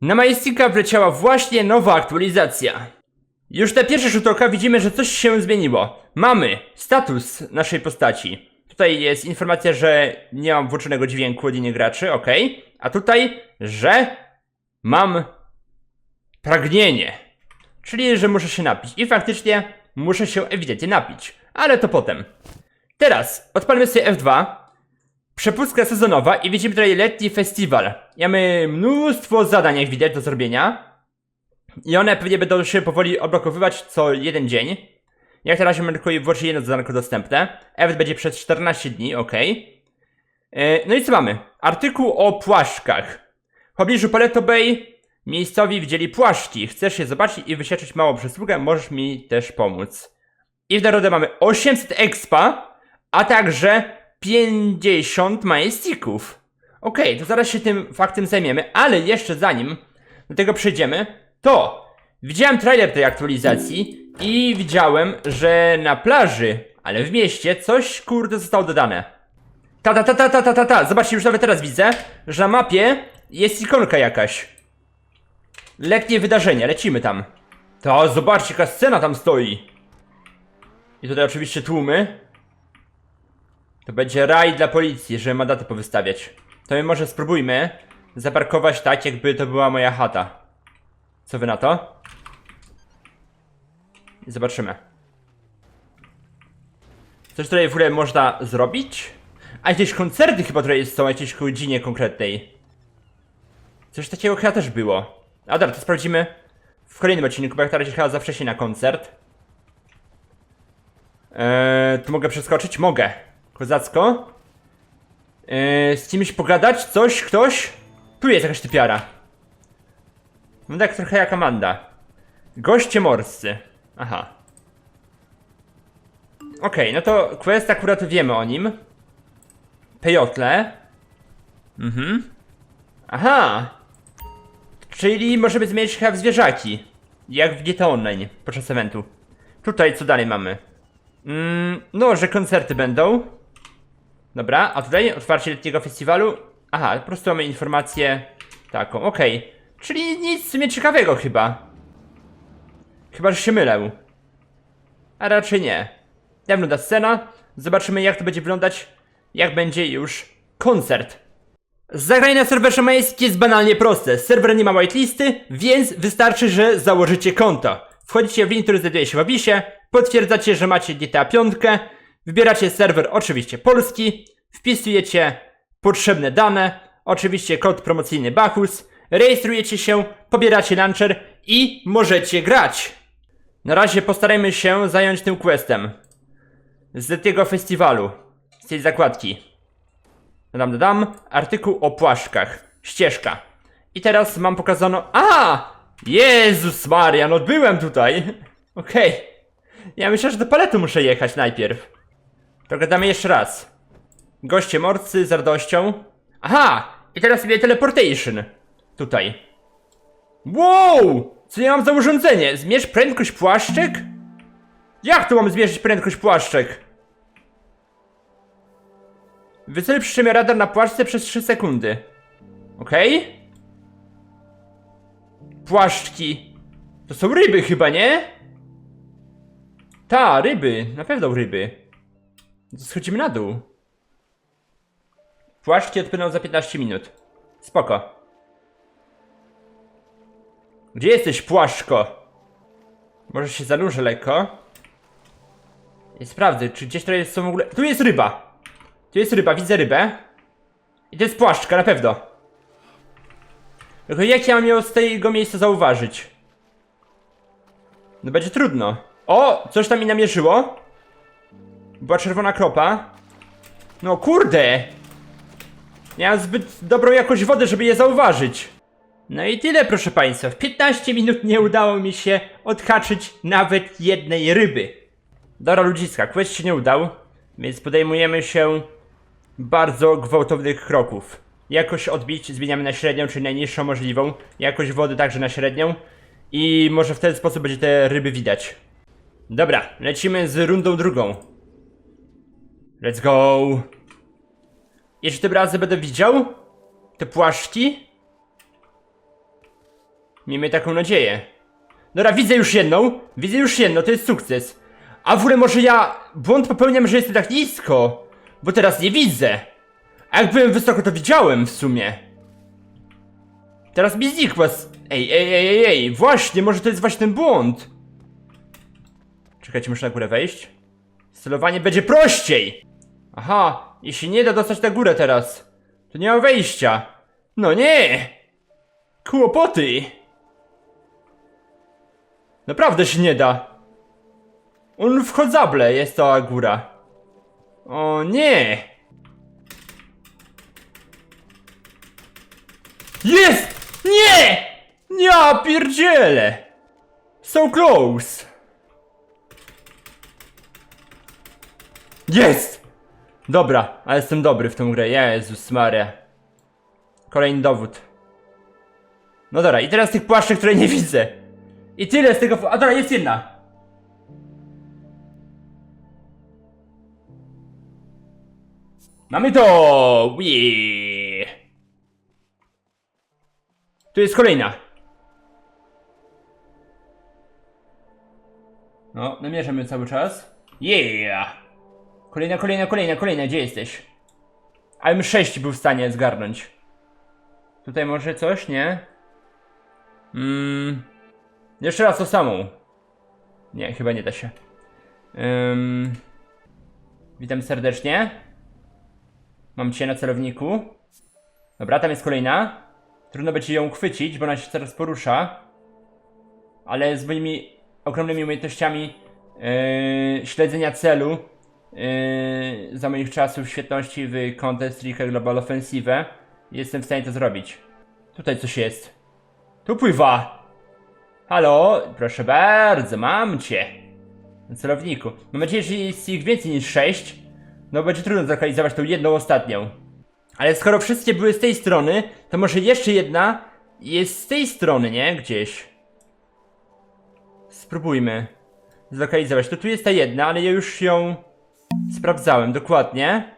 Na Majestika wleciała właśnie nowa aktualizacja. Już na pierwszy rzut oka widzimy, że coś się zmieniło. Mamy status naszej postaci. Tutaj jest informacja, że nie mam włączonego dźwięku od innych graczy, ok. A tutaj, że mam pragnienie. Czyli, że muszę się napić. I faktycznie muszę się ewidentnie napić. Ale to potem. Teraz odpalmy sobie F2. Przepustka sezonowa i widzimy tutaj letni festiwal. Mamy mnóstwo zadań, jak widać, do zrobienia. I one pewnie będą się powoli odblokowywać co jeden dzień. Jak na razie i wyłącznie jedno zadanko dostępne. F będzie przez 14 dni, ok. No i co mamy? Artykuł o płaszczkach. W pobliżu Paleto Bay miejscowi widzieli płaszczki. Chcesz je zobaczyć i wysieczyć małą przysługę? Możesz mi też pomóc. I w nagrodę mamy 800 expa, a także 50 majestików. Okej, to zaraz się tym faktem zajmiemy, ale jeszcze zanim do tego przejdziemy, to widziałem trailer tej aktualizacji i widziałem, że na plaży, ale w mieście, coś kurde zostało dodane. Ta ta ta ta ta ta ta ta, zobaczcie, już nawet teraz widzę, że na mapie jest ikonka jakaś. Letnie wydarzenie, lecimy tam. To zobaczcie, jaka scena tam stoi. I tutaj oczywiście tłumy. To będzie raj dla policji, żeby mandaty powystawiać. To my może spróbujmy zaparkować tak, jakby to była moja chata. Co wy na to? Zobaczymy. Coś tutaj w ogóle można zrobić? A jakieś koncerty chyba tutaj są, o jakiejś godzinie konkretnej. Coś takiego chyba też było. A dobra, to sprawdzimy w kolejnym odcinku, bo jak razie chyba za wcześnie na koncert. Eee, tu mogę przeskoczyć? Mogę. Kozacko. Eee, z kimś pogadać? Coś? Ktoś? Tu jest jakaś typiara. Wygląda jak trochę jak Amanda. Goście morscy. Aha. Okej, no to quest akurat wiemy o nim. Pejotle. Mhm. Aha. Czyli możemy zmienić chyba w zwierzaki. Jak w GTA Online podczas eventu. Tutaj co dalej mamy? Mm, no, że koncerty będą. Dobra, a tutaj otwarcie letniego festiwalu. Aha, po prostu mamy informację taką, okej. Czyli nic sumie ciekawego chyba. Chyba, że się mylę. A raczej nie. Jak wygląda scena? Zobaczymy jak to będzie wyglądać, jak będzie już koncert. Zagranie na serwerze Majestki jest banalnie proste. Serwer nie ma whitelisty, więc wystarczy, że założycie konto. Wchodzicie w link, który znajduje się w opisie, potwierdzacie, że macie GTA 5, wybieracie serwer oczywiście polski, wpisujecie potrzebne dane, oczywiście kod promocyjny Bachus, rejestrujecie się, pobieracie launcher i możecie grać. Na razie postarajmy się zająć tym questem. Z tego festiwalu, z tej zakładki. Dodam, dodam. Artykuł o płaszczkach. Ścieżka. I teraz mam pokazano. A! Jezus Maria, no byłem tutaj. Okej. Ja myślę, że do paletu muszę jechać najpierw. To gadamy jeszcze raz. Goście morscy z radością. Aha! I teraz sobie teleportation. Tutaj. Wow! Co ja mam za urządzenie? Zmierz prędkość płaszczek? Jak tu mam zmierzyć prędkość płaszczek? Wycel przytrzymie radar na płaszczce przez 3 sekundy. Okej? Płaszczki. To są ryby chyba, nie? Ta, ryby. Na pewno ryby. Schodzimy na dół. Płaszczki odpłyną za 15 minut. Spoko. Gdzie jesteś, płaszczko? Może się zanurzę lekko. I sprawdzę, czy gdzieś tutaj są w ogóle... Tu jest ryba! Tu jest ryba, widzę rybę. I to jest płaszczka, na pewno. Tylko jak ja mam ją z tego miejsca zauważyć? No będzie trudno. O! Coś tam mi namierzyło. Była czerwona kropa. No kurde! Miałem zbyt dobrą jakość wody, żeby je zauważyć. No i tyle, proszę Państwa. W 15 minut nie udało mi się odhaczyć nawet jednej ryby. Dobra ludziska, quest się nie udał, więc podejmujemy się bardzo gwałtownych kroków. Jakość odbić zmieniamy na średnią, czyli najniższą możliwą. Jakość wody także na średnią. I może w ten sposób będzie te ryby widać. Dobra, lecimy z rundą drugą. Let's go. Jeszcze tym razem będę widział te płaszczki. Miejmy taką nadzieję. Dobra, widzę już jedną. Widzę już jedną, to jest sukces. A w ogóle może ja błąd popełniam, że jestem tak nisko. Bo teraz nie widzę. A jak byłem wysoko, to widziałem w sumie. Teraz mi znikła. Ej, ej, ej, ej, ej, właśnie, może to jest właśnie ten błąd. Czekajcie, muszę na górę wejść. Stelowanie będzie prościej! Aha, jeśli nie da dostać na górę teraz, to nie ma wejścia. No nie! Kłopoty! Naprawdę się nie da. On wchodzable jest cała góra. O nie! Jest! Nie! Ja pierdzielę! So close! Jest! Dobra, ale jestem dobry w tą grę. Jezus Maria. Kolejny dowód. No dobra, i teraz tych płaszczy, które nie widzę. I tyle z tego. A dobra, jest jedna. Mamy to! Wii. Tu jest kolejna. No, namierzamy cały czas. Yeah! Kolejna, kolejna, kolejna, kolejna, gdzie jesteś? A M6 był w stanie zgarnąć. Tutaj może coś, nie? Mm, jeszcze raz to samą. Nie, chyba nie da się. Witam serdecznie. Mam cię na celowniku. Dobra, tam jest kolejna. Trudno będzie ją uchwycić, bo ona się teraz porusza. Ale z moimi ogromnymi umiejętnościami yy, śledzenia celu yy, za moich czasów świetności w Counter-Strike Global Offensive jestem w stanie to zrobić. Tutaj coś jest. Tu pływa! Halo, proszę bardzo, mam cię. Na celowniku. Mam nadzieję, że jest ich więcej niż 6. No będzie trudno zlokalizować tą jedną ostatnią. Ale skoro wszystkie były z tej strony, to może jeszcze jedna jest z tej strony, nie? Gdzieś. Spróbujmy zlokalizować. To tu jest ta jedna, ale ja już ją sprawdzałem dokładnie.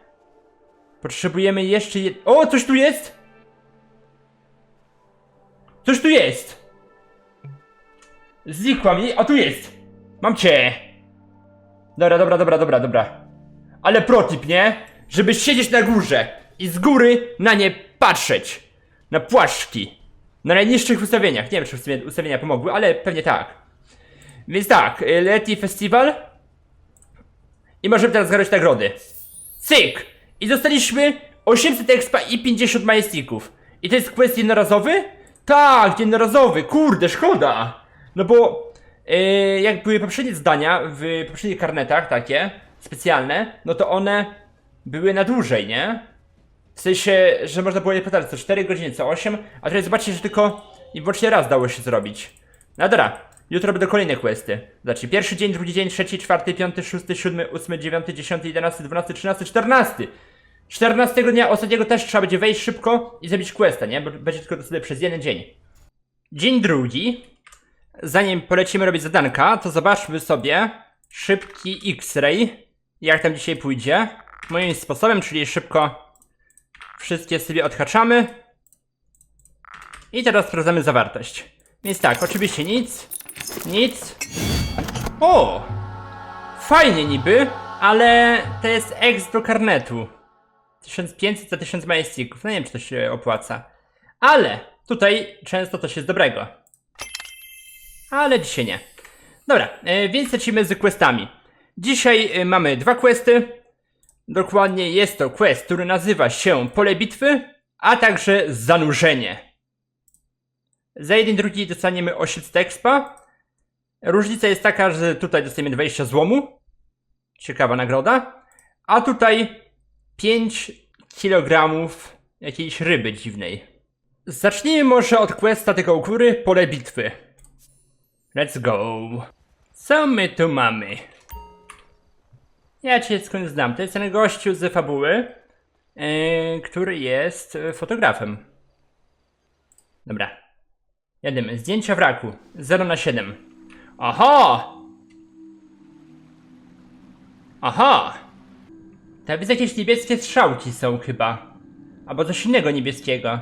Potrzebujemy jeszcze jed... O, coś tu jest! Coś tu jest! Znikła mi. O, tu jest! Mam cię! Dobra, dobra, dobra, dobra, dobra. Ale protip, nie? Żeby siedzieć na górze i z góry na nie patrzeć. Na płaszczki. Na najniższych ustawieniach. Nie wiem, czy ustawienia pomogły, ale pewnie tak. Więc tak, y, Leti Festival. I możemy teraz zgarnąć nagrody. Cyk! I dostaliśmy 800 expa i 50 majestików. I to jest quest jednorazowy? Tak, jednorazowy, kurde, szkoda. No bo yy, jak były poprzednie zdania w poprzednich karnetach takie, specjalne, no to one były na dłużej, nie? W sensie, że można było je pytać co 4 godziny, co 8, a tutaj zobaczcie, że tylko i wyłącznie raz dało się zrobić. No dobra, jutro będą kolejne questy. Znaczy, pierwszy dzień, drugi dzień, trzeci, czwarty, piąty, szósty, siódmy, ósmy, dziewiąty, dziesiąty, jedenasty, dwunasty, trzynasty, czternasty. 14 dnia ostatniego też trzeba będzie wejść szybko i zrobić questa, nie? Bo będzie tylko to sobie przez jeden dzień. Dzień drugi. Zanim polecimy robić zadanka, to zobaczmy sobie szybki X-ray. Jak tam dzisiaj pójdzie. Moim sposobem, czyli szybko wszystkie sobie odhaczamy. I teraz sprawdzamy zawartość. Więc tak, oczywiście nic, nic. O! Fajnie niby, ale to jest X do karnetu. 1500 za 1000 majestików. No nie wiem, czy to się opłaca. Ale tutaj często to jest dobrego. Ale dzisiaj nie. Dobra, e, więc lecimy z questami. Dzisiaj e, mamy dwa questy. Dokładnie jest to quest, który nazywa się Pole Bitwy, a także Zanurzenie. Za jeden drugi dostaniemy 800 expa. Różnica jest taka, że tutaj dostajemy 20 złomu. Ciekawa nagroda. A tutaj 5 kg jakiejś ryby dziwnej. Zacznijmy może od questa tego u góry, pole bitwy. Let's go. Co my tu mamy? Ja cię skąd znam. To jest ten gościu z fabuły, yy, który jest fotografem. Dobra. Jedziemy. Zdjęcia wraku. 0 na 7. Aha! Aha! To widzę jakieś niebieskie strzałki są chyba. Albo coś innego niebieskiego.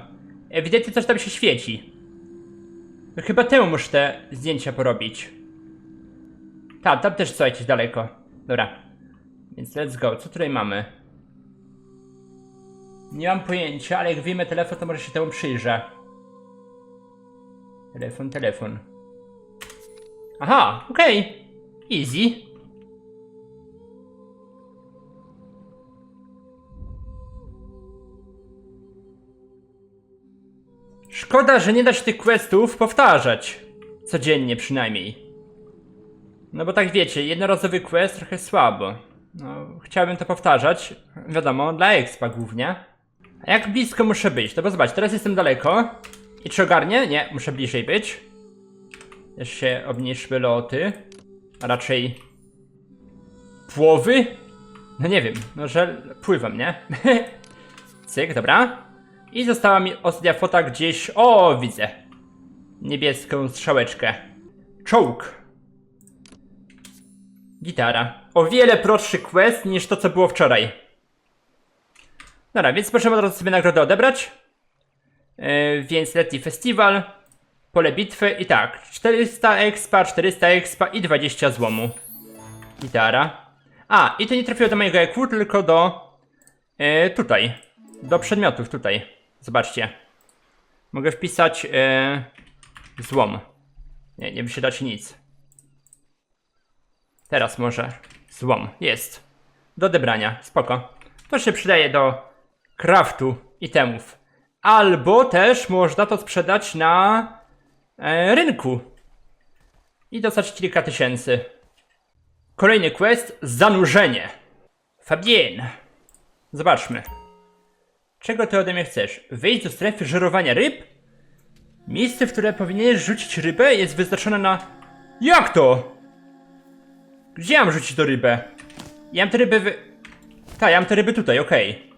Ewidentnie coś tam się świeci. To chyba temu muszę te zdjęcia porobić. Tak, tam też co jakieś daleko. Dobra. Więc let's go. Co tutaj mamy? Nie mam pojęcia, ale jak wyjmę telefon, to może się temu przyjrzę. Telefon, telefon. Aha, okej. Easy. Szkoda, że nie da się tych questów powtarzać. Codziennie przynajmniej. No bo tak wiecie, jednorazowy quest trochę słabo. No, chciałbym to powtarzać. Wiadomo, dla expa głównie. A jak blisko muszę być? No bo zobacz, teraz jestem daleko. I czy ogarnie? Nie, muszę bliżej być. Się obniżły loty. A raczej... Płowy? No nie wiem, no że pływam, nie? Cyk, dobra. I została mi ostatnia fota gdzieś... O, widzę. Niebieską strzałeczkę. Czołg. Gitara. O wiele prostszy quest niż to, co było wczoraj. Dobra, więc możemy od razu sobie nagrodę odebrać. Yy, więc letni festiwal. Pole bitwy i tak. 400 expa, 400 expa i 20 złomu. Gitara. A, i to nie trafiło do mojego EQ, tylko do... Yy, tutaj. Do przedmiotów tutaj. Zobaczcie. Mogę wpisać yy, złom. Nie, nie wyświetla się nic. Teraz może. Złom. Jest. Do odebrania. Spoko. To się przydaje do craftu itemów. Albo też można to sprzedać na e, rynku. I dostać kilka tysięcy. Kolejny quest. Zanurzenie. Fabien. Zobaczmy. Czego ty ode mnie chcesz? Wejść do strefy żerowania ryb? Miejsce, w które powinieneś rzucić rybę jest wyznaczone na... Jak to? Gdzie ja mam rzucić to rybę? Ja mam te ryby wy... Tak, ja mam te ryby tutaj, okej.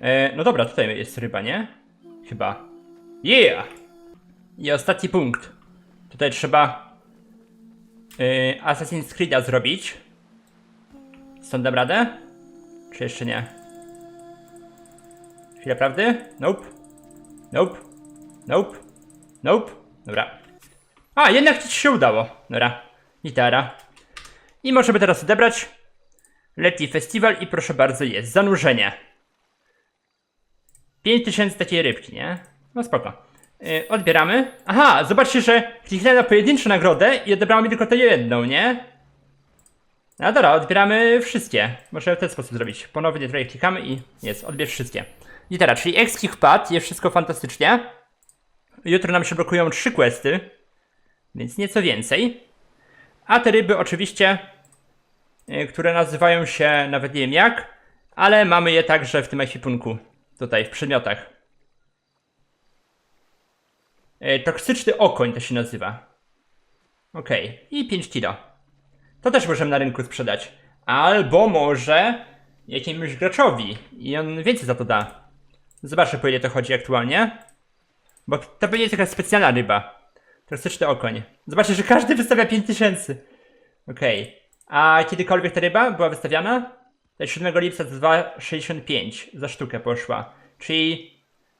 E, No dobra, tutaj jest ryba, nie? Chyba. Yeah! I ostatni punkt. Tutaj trzeba... Yy, Assassin's Creed'a zrobić. Stąd dam radę? Czy jeszcze nie? Chwila prawdy? Nope. Nope. Nope. Nope. Dobra. A, jednak ci się udało. Dobra. Gitara. I możemy teraz odebrać letni festiwal i proszę bardzo jest zanurzenie. 5000 takiej rybki, nie? No spoko. Yy, odbieramy. Aha, zobaczcie, że kliknąłem na pojedynczą nagrodę i odebrało mi tylko tę jedną, nie? No dobra, odbieramy wszystkie. Możemy w ten sposób zrobić. Ponownie tutaj klikamy i jest, odbierz wszystkie. I teraz, czyli Exkich pad, jest wszystko fantastycznie. Jutro nam się blokują trzy questy, więc nieco więcej. A te ryby oczywiście, y, które nazywają się nawet nie wiem jak, ale mamy je także w tym ekwipunku, tutaj w przedmiotach. Y, Toksyczny okoń to się nazywa. Okej, i 5 kilo. To też możemy na rynku sprzedać. Albo może jakiemuś graczowi i on więcej za to da. Zobaczę po ile to chodzi aktualnie. Bo to będzie taka specjalna ryba. Toksyczny okoń. Zobaczcie, że każdy wystawia 5000. Okej. A kiedykolwiek ta ryba była wystawiana? To 7 lipca to 2,65 za sztukę poszła. Czyli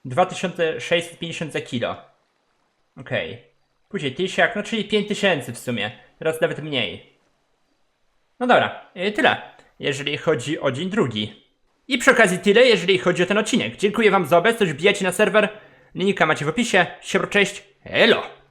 2650 za kilo. Okej. Później tysiak, no czyli 5000 w sumie. Teraz nawet mniej. No dobra, y, tyle, jeżeli chodzi o dzień drugi. I przy okazji tyle, jeżeli chodzi o ten odcinek. Dziękuję wam za obecność, wbijajcie na serwer. Linka macie w opisie. Siebro, cześć, elo!